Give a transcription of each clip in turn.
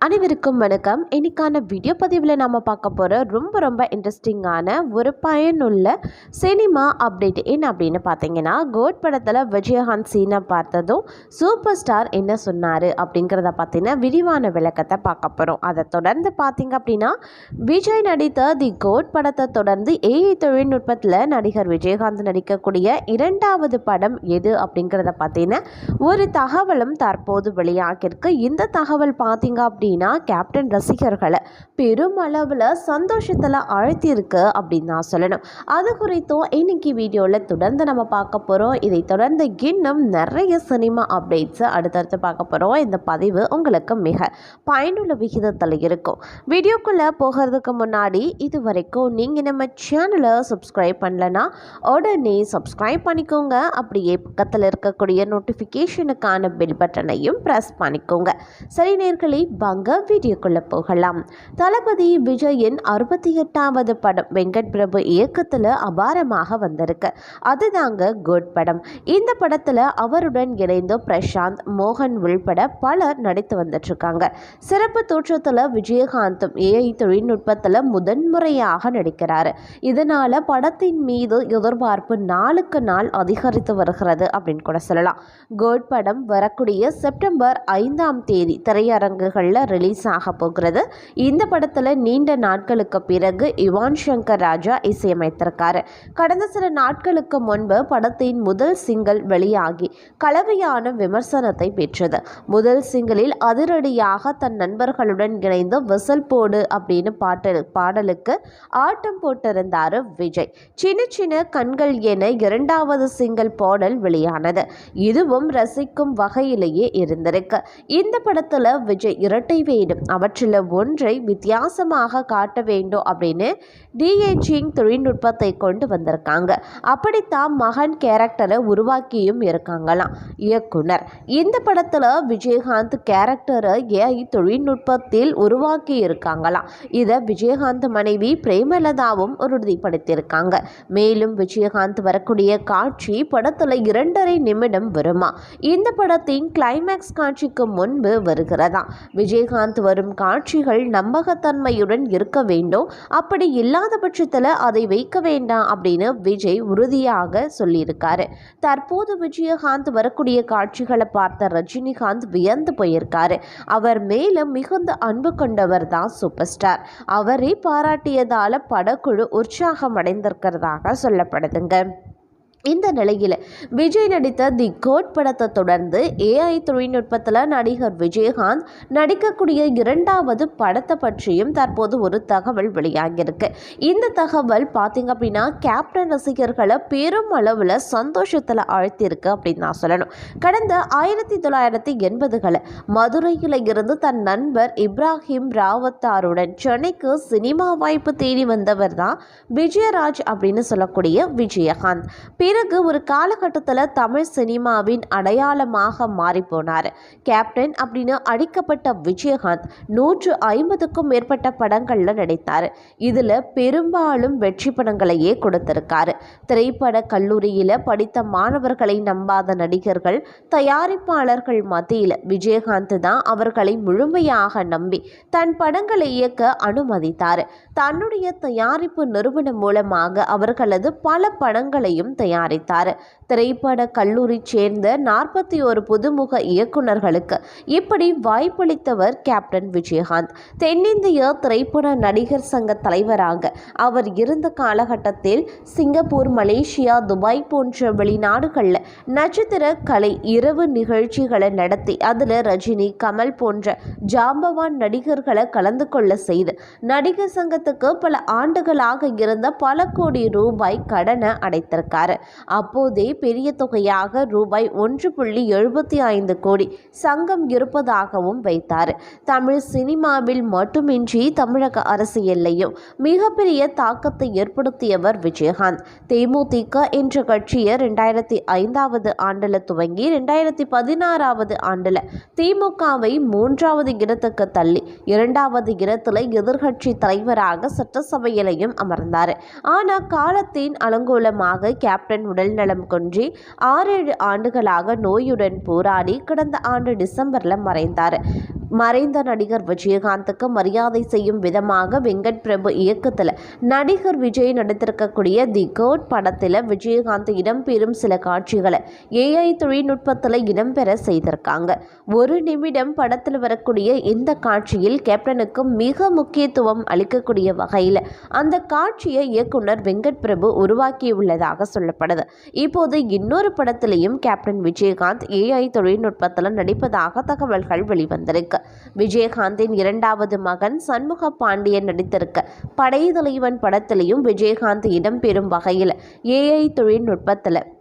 அனைவருக்கும் வணக்கம். இன்னைக்கான வீடியோ பதிவில் நம்ம பார்க்க போகிற ரொம்ப ரொம்ப இன்ட்ரெஸ்டிங்கான ஒரு பயனுள்ள சினிமா அப்டேட் என்ன அப்படின்னு பார்த்தீங்கன்னா கோட் படத்தில் விஜயகாந்த் சீனை பார்த்ததும் சூப்பர் ஸ்டார் என்ன சொன்னார் அப்படிங்கிறத பார்த்தீங்கன்னா விரிவான விளக்கத்தை பார்க்க போகிறோம் அதை தொடர்ந்து பார்த்தீங்க அப்படின்னா விஜய் நடித்த தி கோட் படத்தை தொடர்ந்து ஏஐ தொழில்நுட்பத்தில் நடிகர் விஜயகாந்த் நடிக்கக்கூடிய இரண்டாவது படம் எது அப்படிங்கிறத பார்த்தீங்கன்னா ஒரு தகவலும் தற்போது வெளியாகிருக்கு இந்த தகவல் பார்த்தீங்க அப்படின்னா கேப்டன் ரசிகர்களை பெருமளவில் சந்தோஷத்தில் ஆழ்த்தியிருக்கு அப்படின்னு நான் சொல்லணும். அது குறித்தும் இன்னைக்கு வீடியோவில் தொடர்ந்து நம்ம பார்க்க போகிறோம் இதை தொடர்ந்து இன்னும் நிறைய சினிமா அப்டேட்ஸை அடுத்தடுத்து பார்க்க போகிறோம் இந்த பதிவு உங்களுக்கு மிக பயனுள்ள விகிதத்தில் இருக்கும். வீடியோக்குள்ளே போகிறதுக்கு முன்னாடி இது வரைக்கும் நீங்கள் நம்ம சேனலை சப்ஸ்கிரைப் பண்ணலன்னா உடனே சப்ஸ்கிரைப் பண்ணிக்கோங்க. அப்படியே பக்கத்தில் இருக்கக்கூடிய நோட்டிஃபிகேஷனுக்கான பில் பட்டனையும் ப்ரெஸ் பண்ணிக்கோங்க. சரி நேர்களே வாங்க வீடியோக்குள்ளே போகலாம். தளபதி விஜயின் அறுபத்தி எட்டாவது படம் வெங்கட் பிரபு இயக்கத்தில் அபாரமாக வந்திருக்கு. அதுதாங்க குட் படம். இந்த படத்தில் அவருடன் இணைந்து பிரசாந்த் மோகன் உள்பட பலர் நடித்து வந்துட்டுருக்காங்க. சிறப்பு தோற்றத்தில் விஜயகாந்தும் ஏஐ தொழில்நுட்பத்தில் முதன்முறையாக நடிக்கிறார். இதனால் படத்தின் மீது எதிர்பார்ப்பு நாளுக்கு நாள் அதிகரித்து வருகிறது அப்படின்னு கூட சொல்லலாம். கோட் படம் வரக்கூடிய செப்டம்பர் ஐந்தாம் தேதி திரையரங்குகளில் ரிலீஸ் ஆக போகிறது. இந்த படத்தில் நீண்ட நாட்களுக்கு பிறகு யுவான் சங்கர் ராஜா இசையமைத்திருக்காரு. கடந்த சில நாட்களுக்கு முன்பு படத்தின் முதல் சிங்கிள் வெளியாகி கலவையான விமர்சனத்தை பெற்றது. முதல் சிங்கிளில் அதிரடியாக தன் நண்பர்களுடன் இணைந்து விசில் போடு அப்படின்னு பாட்டு பாடலுக்கு ஆட்டம் போட்டிருந்தார் விஜய். சின்ன சின்ன கண்கள் என இரண்டாவது சிங்கிள் பாடல் வெளியானது. இதுவும் ரசிக்கும் வகையிலேயே இருந்திருக்கு. இந்த படத்தில் விஜய் இரட்டை வேண்டும் அவற்றில் ஒன்றை வித்தியாசமாக காட்ட வேண்டும் அப்படின்னு டிஏஜிங் தொழில்நுட்பத்தை கொண்டு வந்திருக்காங்க. அப்படித்தான் மகன் கேரக்டரை உருவாக்கியும் இருக்காங்களாம். இயக்குனர். இந்த படத்தில் விஜயகாந்த் கேரக்டரை ஏஐ தொழில்நுட்பத்தில் உருவாக்கி இருக்காங்களாம். இதை விஜயகாந்த் மனைவி பிரேமலதாவும் உறுதிப்படுத்தியிருக்காங்க. மேலும் விஜயகாந்த் வரக்கூடிய காட்சி படத்தில் இரண்டரை நிமிடம் வருமா. இந்த படத்தின் கிளைமேக்ஸ் காட்சிக்கு முன்பு வருகிறதா விஜய் விஜயகாந்த் வரும் காட்சிகள் நம்பகத்தன்மையுடன் இருக்க வேண்டும். அப்படி இல்லாத பட்சத்தில் அதை வைக்க வேண்டாம் அப்படின்னு விஜய் உறுதியாக சொல்லியிருக்காரு. தற்போது விஜயகாந்த் வரக்கூடிய காட்சிகளை பார்த்த ரஜினிகாந்த் வியந்து போயிருக்காரு. அவர் மேலும் மிகுந்த அன்பு கொண்டவர் தான் சூப்பர் ஸ்டார். அவரை பாராட்டியதால படக்குழு உற்சாகம் அடைந்திருக்கிறதாக சொல்லப்படுதுங்க. இந்த நிலையில் விஜய் நடித்த தி கோட் படத்தை தொடர்ந்து ஏஐ தொழில்நுட்பத்தில் நடிகர் விஜயகாந்த் நடிக்கக்கூடிய இரண்டாவது படத்தை பற்றியும் தற்போது ஒரு தகவல் வெளியாகியிருக்கு. இந்த தகவல் பார்த்தீங்க அப்படின்னா கேப்டன் ரசிகர்களை பெரும் அளவில் சந்தோஷத்தில் ஆழ்த்தியிருக்கு அப்படின்னு நான் சொல்லணும். கடந்த ஆயிரத்தி தொள்ளாயிரத்தி எண்பதுகளில் மதுரையில் இருந்து தன் நண்பர் இப்ராஹிம் ராவத்தாருடன் சென்னைக்கு சினிமா வாய்ப்பு தேடி வந்தவர் தான் விஜயராஜ் அப்படின்னு சொல்லக்கூடிய விஜயகாந்த். பிறகு ஒரு காலகட்டத்தில் தமிழ் சினிமாவின் அடையாளமாக மாறிப்போனார் கேப்டன் அப்படின்னு அடிக்கப்பட்ட விஜயகாந்த் நூற்று ஐம்பதுக்கும் மேற்பட்ட படங்களில் நடித்தார். இதில் பெரும்பாலும் வெற்றி படங்களையே கொடுத்திருக்காரு. திரைப்பட கல்லூரியில் படித்த மாணவர்களை நம்பாத நடிகர்கள் தயாரிப்பாளர்கள் மத்தியில் விஜயகாந்த் தான் அவர்களை முழுமையாக நம்பி தன் படங்களை இயக்க அனுமதித்தார். தன்னுடைய தயாரிப்பு நிறுவனம் மூலமாக அவர்களது பல படங்களையும் தயாரித்தார். திரைப்பட கல்லூரி சேர்ந்த நாற்பத்தி ஒரு புதுமுக இயக்குநர்களுக்கு இப்படி வாய்ப்பளித்தவர் கேப்டன் விஜயகாந்த். தென்னிந்திய திரைப்பட நடிகர் சங்க தலைவராக அவர் இருந்த காலகட்டத்தில் சிங்கப்பூர் மலேசியா துபாய் போன்ற வெளிநாடுகளில் நட்சத்திர கலை இரவு நிகழ்ச்சிகளை நடத்தி அதில் ரஜினி கமல் போன்ற ஜாம்பவான் நடிகர்களை கலந்து கொள்ள செய்து நடிகர் சங்கத்துக்கு பல ஆண்டுகளாக இருந்த பல கோடி ரூபாய் கடனை அடைத்திருக்காரு. அப்போதே பெரிய தொகையாக ரூபாய் ஒன்று புள்ளி எழுபத்தி ஐந்து கோடி சங்கம் இருப்பதாகவும் வைத்தார். தமிழ் சினிமாவில் மட்டுமின்றி தமிழக அரசியல்லையும் மிகப்பெரிய தாக்கத்தை ஏற்படுத்தியவர் விஜயகாந்த். தேமுதிக என்ற கட்சியை ரெண்டாயிரத்தி ஐந்தாவது ஆண்டில் துவங்கி ரெண்டாயிரத்தி பதினாறாவது ஆண்டில் திமுகவை மூன்றாவது இடத்துக்கு தள்ளி இரண்டாவது இடத்துல எதிர்கட்சி தலைவராக சட்டசபையிலையும் அமர்ந்தார். ஆனால் காலத்தின் அலங்கோலமாக கேப்டன் உடல் நலம் கொன்றி ஆறேழு ஆண்டுகளாக நோயுடன் போராடி கடந்த ஆண்டு டிசம்பரில் மறைந்தார். மறைந்த நடிகர் விஜயகாந்துக்கு மரியாதை செய்யும் விதமாக வெங்கட் பிரபு இயக்கத்தில் நடிகர் விஜய் நடித்திருக்கக்கூடிய தி கோட் படத்தில் விஜயகாந்த் இடம்பெறும் சில காட்சிகளை ஏஐ தொழில்நுட்பத்தில் இடம்பெற செய்திருக்காங்க. ஒரு நிமிடம் படத்தில் வரக்கூடிய இந்த காட்சியில் கேப்டனுக்கு மிக முக்கியத்துவம் அளிக்கக்கூடிய வகையில் அந்த காட்சியை இயக்குனர் வெங்கட் பிரபு உருவாக்கியுள்ளதாக சொல்லப்படுது இப்போது இன்னொரு படத்திலையும் கேப்டன் விஜயகாந்த் ஏஐ தொழில்நுட்பத்தில் நடிப்பதாக தகவல்கள் வெளிவந்திருக்கு. விஜயகாந்தின் இரண்டாவது மகன் சண்முக பாண்டியன் நடித்திருக்க படை தலைவன் படத்திலையும் விஜயகாந்த் இடம்பெறும் வகையில் ஏஐ தொழில்நுட்பத்தில்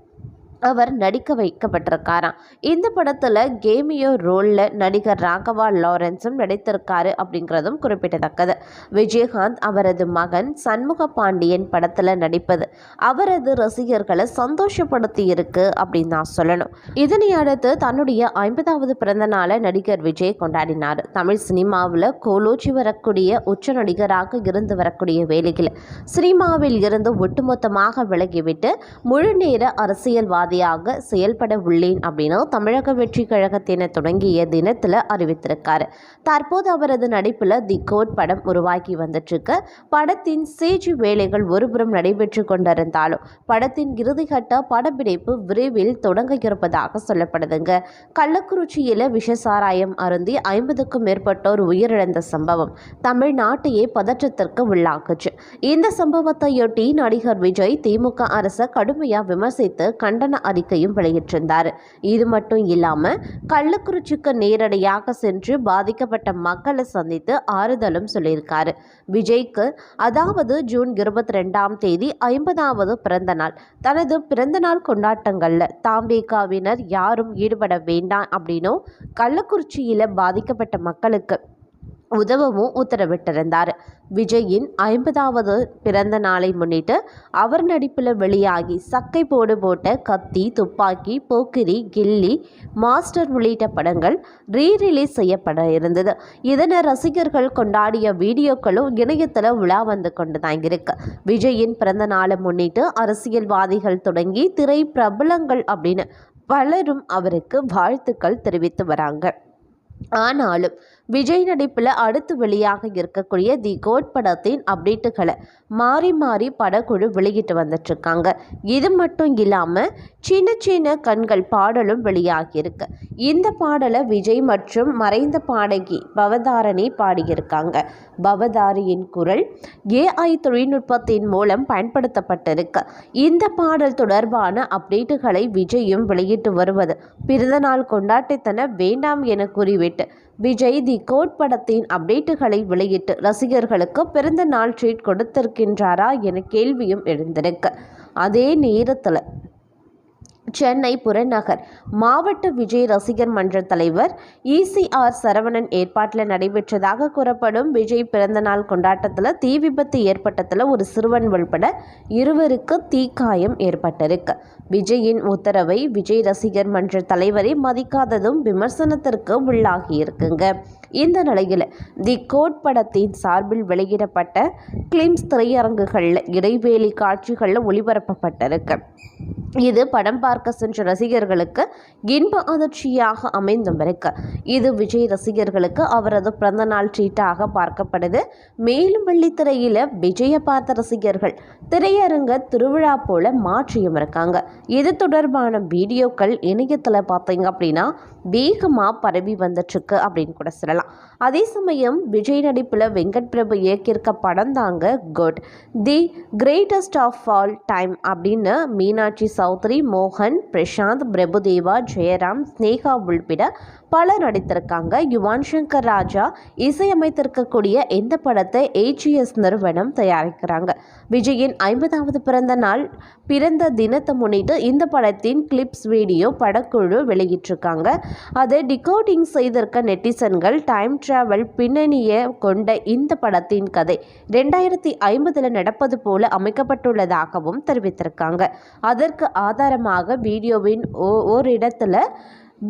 அவர் நடிக்க வைக்கப்பட்டிருக்காராம். இந்த படத்தில் கேமியோ ரோலில் நடிகர் ராகவா லாரன்ஸும் நடித்திருக்காரு அப்படிங்கிறதும் குறிப்பிடத்தக்கது. விஜயகாந்த் அவரது மகன் சண்முக பாண்டியன் படத்தில் நடிப்பது அவரது ரசிகர்களை சந்தோஷப்படுத்தி இருக்கு அப்படின்னு நான் சொல்லணும். இதனை அடுத்து தன்னுடைய ஐம்பதாவது பிறந்த நாளை நடிகர் விஜய் கொண்டாடினார். தமிழ் சினிமாவில் கோலோச்சி வரக்கூடிய உச்ச நடிகராக இருந்து வரக்கூடிய வேலையில் சினிமாவில் இருந்து ஒட்டுமொத்தமாக விலகிவிட்டு முழு நேர அரசியல்வாத அரசியல்வாதியாக செயல்பட உள்ளேன் அப்படின்னு தமிழக வெற்றி கழகத்தின தொடங்கிய தினத்தில் அறிவித்திருக்கார். தற்போது அவரது நடிப்பில் தி கோட் படம் உருவாக்கி வந்துட்டுருக்கு. படத்தின் சேஜி வேலைகள் ஒருபுறம் நடைபெற்று கொண்டிருந்தாலும் படத்தின் இறுதிக்கட்ட படப்பிடிப்பு விரைவில் தொடங்க இருப்பதாக சொல்லப்படுதுங்க. கள்ளக்குறிச்சியில் விஷசாராயம் அருந்தி ஐம்பதுக்கும் மேற்பட்டோர் உயிரிழந்த சம்பவம் தமிழ்நாட்டையே பதற்றத்திற்கு உள்ளாக்குச்சு. இந்த சம்பவத்தையொட்டி நடிகர் விஜய் திமுக அரசை கடுமையாக விமர்சித்து கண்டன அறிக்கையும் வெளியிட்டிருந்தார். இது மட்டும் இல்லாமல் கள்ளக்குறிச்சிக்கு நேரடியாக சென்று பாதிக்கப்பட்ட மக்களை சந்தித்து ஆறுதலும் சொல்லியிருக்காரு. விஜய்க்கு அதாவது ஜூன் இருபத்தி ரெண்டாம் தேதி ஐம்பதாவது பிறந்த நாள். தனது பிறந்தநாள் கொண்டாட்டங்களில் தாம்பேகாவினர் யாரும் ஈடுபட வேண்டாம் அப்படின்னும் கள்ளக்குறிச்சியில் பாதிக்கப்பட்ட மக்களுக்கு உதவவும் உத்தரவிட்டிருந்தார். விஜயின் ஐம்பதாவது பிறந்த நாளை முன்னிட்டு அவர் நடிப்பில் வெளியாகி சக்கை போடு போட்ட கத்தி துப்பாக்கி போக்கிரி கில்லி மாஸ்டர் உள்ளிட்ட படங்கள் ரீ ரிலீஸ் செய்யப்பட இருந்தது. இதனை ரசிகர்கள் கொண்டாடிய வீடியோக்களும் இணையத்தில் உலா வந்து கொண்டு தான் இருக்கு. விஜயின் பிறந்த நாளை முன்னிட்டு அரசியல்வாதிகள் தொடங்கி திரை பிரபலங்கள் அப்படின்னு பலரும் அவருக்கு வாழ்த்துக்கள் தெரிவித்து வராங்க. ஆனாலும் விஜய் நடிப்பில் அடுத்து வெளியாக இருக்கக்கூடிய தி கோட் படத்தின் அப்டேட்டுகளை மாறி மாறி படக்குழு வெளியிட்டு வந்துட்டுருக்காங்க இது மட்டும் இல்லாமல் சின்ன சின்ன கண்கள் பாடலும் வெளியாகியிருக்கு இந்த பாடலை விஜய் மற்றும் மறைந்த பாடகி பவதாரணி பாடியிருக்காங்க. பவதாரியின் குரல் ஏஐ தொழில்நுட்பத்தின் மூலம் பயன்படுத்தப்பட்டிருக்கு. இந்த பாடல் தொடர்பான அப்டேட்டுகளை விஜயும் வெளியிட்டு வருவது பிறந்தநாள் கொண்டாட்டத்தன வேண்டாம் என கூறிவிட்டு விஜய் தி கோட் படத்தின் அப்டேட்டுகளை வெளியிட்டு ரசிகர்களுக்கு பிறந்த நாள் ட்ரீட் கொடுத்திருக்கின்றாரா என கேள்வியும் எழுந்திருக்கு. அதே நேரத்தில் சென்னை புறநகர். மாவட்ட விஜய் ரசிகர் மன்ற தலைவர் இசிஆர் சரவணன் ஏற்பாட்டில் நடைபெற்றதாக கூறப்படும் விஜய் பிறந்தநாள் கொண்டாட்டத்தில் தீ விபத்து ஏற்பட்டதில் ஒரு சிறுவன் உள்பட இருவருக்கு தீக்காயம் ஏற்பட்டிருக்கு. விஜயின் உத்தரவை விஜய் ரசிகர் மன்ற தலைவரை மதிக்காததும் விமர்சனத்திற்கு உள்ளாகியிருக்குங்க. இந்த நிலையில் தி கோட் படத்தின் சார்பில் வெளியிடப்பட்ட கிளிம்ஸ் திரையரங்குகளில் இடைவேளி காட்சிகளில் ஒளிபரப்பப்பட்டிருக்கு. இது படம் பார்க்க சென்ற ரசிகர்களுக்கு இன்ப அதிர்ச்சியாக அமைந்தும் இருக்கு இது விஜய் ரசிகர்களுக்கு அவரது பிறந்த நாள் ட்ரீட்டாக பார்க்கப்படுது. மேலும் வெள்ளித்திரையில் விஜயை பார்த்த ரசிகர்கள் திரையரங்க திருவிழா போல மாற்றியும் இருக்காங்க. இது தொடர்பான வீடியோக்கள் இணையத்தில் பார்த்தீங்க அப்படின்னா வேகமாக பரவி வந்துட்டுருக்கு அப்படின்னு கூட சொல்லலாம். அதே சமயம் விஜய் நடிப்பில் வெங்கட் பிரபு இயக்கியிருக்க படம் தாங்க GOAT. The greatest of all time அப்படின்னு மீனாட்சி சௌத்ரி மோகன் பிரசாந்த் பிரபுதேவா ஜெயராம் ஸ்னேகா உள்பட பலர் நடித்திருக்காங்க. யுவான் சங்கர் ராஜா இசையமைத்திருக்கக்கூடிய இந்த படத்தை ஏஜிஎஸ் நிறுவனம் தயாரிக்கிறாங்க. விஜயின் ஐம்பதாவது பிறந்த நாள் பிறந்த தினத்தை முன்னிட்டு இந்த படத்தின் கிளிப்ஸ் வீடியோ படக்குழு வெளியிட்டிருக்காங்க. அதை டிகோடிங் செய்திருக்க நெட்டிசன்கள் டைம் டிராவல் பின்னணியை கொண்ட இந்த படத்தின் கதை ரெண்டாயிரத்தி ஐம்பதில் நடப்பது போல அமைக்கப்பட்டுள்ளதாகவும் தெரிவித்திருக்காங்க. அதற்கு ஆதாரமாக வீடியோவின் ஓ ஓரிடத்தில்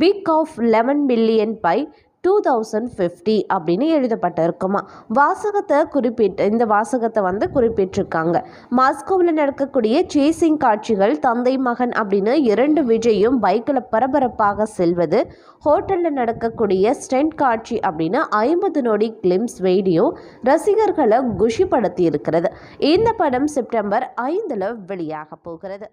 pick of eleven million by two thousand fifty அப்படின்னு எழுதப்பட்டிருக்குமா. வாசகத்தை குறிப்பிட்டு இந்த வாசகத்தை வந்து குறிப்பிட்டிருக்காங்க. மாஸ்கோவில் நடக்கக்கூடிய சேசிங் காட்சிகள் தந்தை மகன் அப்படின்னு இரண்டு விஜயும் பைக்கில் பரபரப்பாக செல்வது ஹோட்டலில் நடக்கக்கூடிய ஸ்டென்ட் காட்சி அப்படின்னு ஐம்பது நொடி கிளிம்ஸ் வீடியோ ரசிகர்களை குஷிப்படுத்தி இருக்கிறது இந்த படம் செப்டம்பர் ஐந்தில் வெளியாக போகிறது.